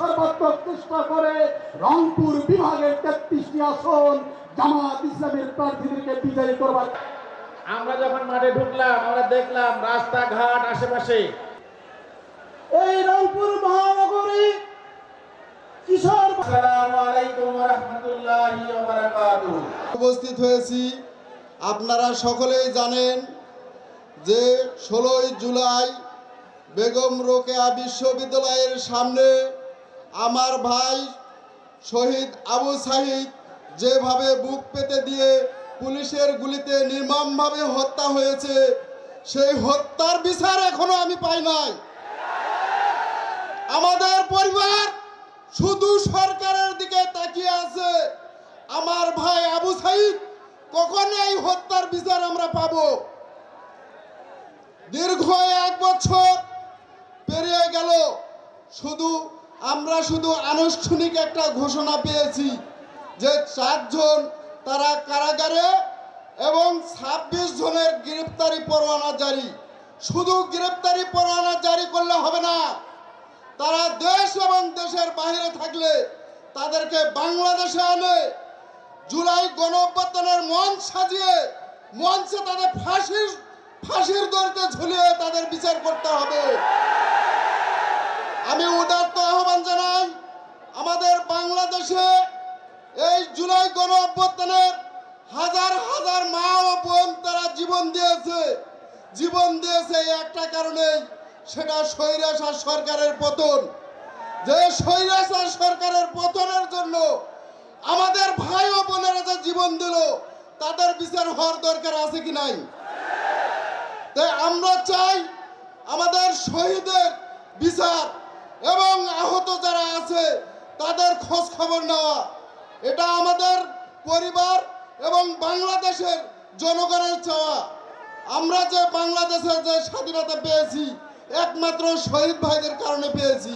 সর্বাত্মক চেষ্টা করে রংপুর বিভাগের তেত্রিশটি আসন জামাত ইসলামের প্রার্থীদেরকে বিজয়ী করবার। আমরা যখন মাঠে ঢুকলাম আমরা দেখলাম রাস্তাঘাট আশেপাশে। এই রংপুর মহানগরী কিশোর আসসালামু আলাইকুম ওয়া রাহমাতুল্লাহি ওয়া বারাকাতুহু। উপস্থিত হয়েছি। আপনারা সকলেই জানেন যে ষোলোই জুলাই বেগম রোকেয়া বিশ্ববিদ্যালয়ের সামনে আমার ভাই শহীদ আবু সাহিদ যেভাবে বুক পেতে দিয়ে পুলিশের গুলিতে নির্মমভাবে হত্যা হয়েছে, সেই হত্যার বিচার এখনও আমি পাই নাই। আমাদের পরিবার শুধু সরকারের দিকে তাকিয়ে আছে। আমার ভাই আবু সাইদ কখন এই হত্যার বিচার আমরা পাব? দীর্ঘ এক বছর পেরিয়ে গেল, শুধু আমরা শুধু আনুষ্ঠানিক একটা ঘোষণা পেয়েছি যে চারজন তারা কারাগারে এবং ছাব্বিশ জনের গ্রেপ্তারি পরোয়ানা জারি। শুধু গ্রেপ্তারি পরোয়ানা জারি করলে হবে না, তারা দেশ এবং দেশের বাইরে থাকলে তাদেরকে বাংলাদেশে আনে জুলাই গণ মঞ্চ সাজিয়ে, মঞ্চে তাদের ফাঁসির ফাঁসির দড়িতে ঝুলিয়ে তাদের বিচার করতে হবে। আমাদের বাংলাদেশে এই জুলাই গণ অভ্যুত্থানের হাজার হাজার মা ও বোন তারা জীবন দিয়েছে। জীবন দিয়েছে একটা কারণে সেটা স্বৈরাচার সরকারের পতন। যে স্বৈরাচার সরকারের পতনের জন্য আমাদের ভাই ও বোনেরা যে জীবন দিল, তাদের বিচার হওয়ার দরকার আছে কি নাই? তাই আমরা চাই আমাদের শহীদের বিচার এবং আহত যারা আছে তাদের খোঁজ খবর নেওয়া। এটা আমাদের পরিবার এবং বাংলাদেশের জনগণের চাওয়া। আমরা যে বাংলাদেশের যে স্বাধীনতা পেয়েছি, একমাত্র শহীদ ভাইদের কারণে পেয়েছি।